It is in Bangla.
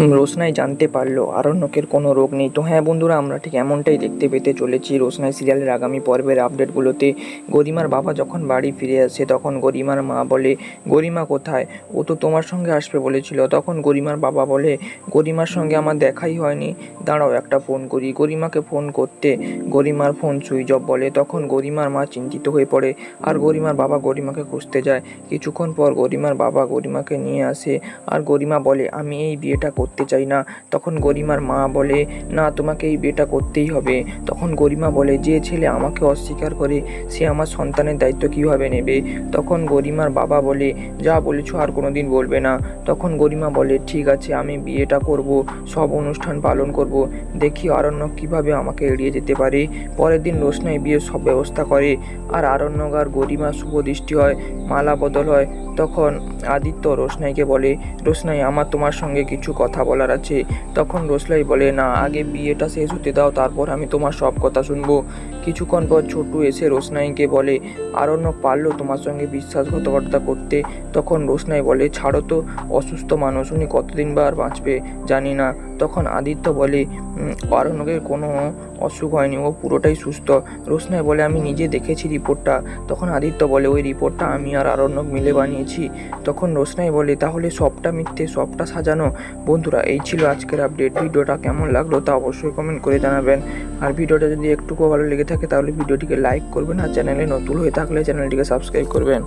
রোশনাই জানতে পারল, আরণ্যকের কোনো রোগ নেই। তো হ্যাঁ বন্ধুরা, আমরা ঠিক এমনটাই দেখতে পেতে চলেছি রোশনাই সিরিয়ালের আগামী পর্বের আপডেটগুলোতে। গরিমার বাবা যখন বাড়ি ফিরে আসে, তখন গরিমার মা বলে, গরিমা কোথায়? ও তো তোমার সঙ্গে আসবে বলেছিল। তখন গরিমার বাবা বলে, গরিমার সঙ্গে আমার দেখাই হয়নি। দাঁড়াও, একটা ফোন করি। গরিমাকে ফোন করতে গরিমার ফোন সুইচ অফ বলে। তখন গরিমার মা চিন্তিত হয়ে পড়ে। আর গরিমার বাবা গরিমাকে খুঁজতে যায়। কিছুক্ষণ পর গরিমার বাবা গরিমাকে নিয়ে আসে। আর গরিমা বলে, আমি এই বিয়েটা করতে চাই না। তখন গরিমার মা বলে, না, তোমাকে এই বিয়েটা করতেই হবে। তখন গরিমা বলে, যে ছেলে আমাকে অস্বীকার করে, সে আমার সন্তানের দায়িত্ব কীভাবে নেবে? তখন গরিমার বাবা বলে, যা বলেছ আর কোনো দিন বলবে না। তখন গরিমা বলে, ঠিক আছে, আমি বিয়েটা করব, সব অনুষ্ঠান পালন করব। দেখি আরণ্যক কীভাবে আমাকে এড়িয়ে যেতে পারে। পরের দিন রোশনাই বিয়ের সব ব্যবস্থা করে আর আরণ্যক আর গরিমা শুভ দৃষ্টি হয়, মালা বদল হয়। তখন আদিত্য রোশনাইকে বলে, রোশনাই, আমার তোমার সঙ্গে কিছু কথা বলার আছে। তখন রোসলাই বলে, না, আগে বিয়েটা শেষ হতে দাও, তারপর আমি তোমার সব কথা শুনব। কিছুক্ষণ পর ছোটু এসে রোশনাইকে বলে আরণ্য পারল তোমার সঙ্গে বিশ্বাসঘাতকতা করতে। তখন রোশনাই বলে, ছাড়ো তো, অসুস্থ মানুষ, উনি কতদিন বা আর বাঁচবে জানি না। তখন আদিত্য বলে "উম, আরণ্যকের কোনো অসুখ হয়নি। ও পুরোটাই সুস্থ। রোশনাই বলে আমি নিজে দেখেছি রিপোর্টটা। তখন আদিত্য বলে ওই রিপোর্টটা আমি আর আরণ্যক মিলে বানিয়েছি। তখন রোশনাই বলে তাহলে সবটা মিথ্যে সবটা সাজানো? বন্ধুরা এই ছিল আজকের আপডেট। ভিডিওটা কেমন লাগল তা অবশ্যই কমেন্ট করে জানাবেন। আর ভিডিওটা যদি একটুকু ভালো লেগে থাকে তাহলে ভিডিওটিকে লাইক করবেন আর চ্যানেলে নতুন হয়ে থাকলে চ্যানেলটিকে সাবস্ক্রাইব করবেন।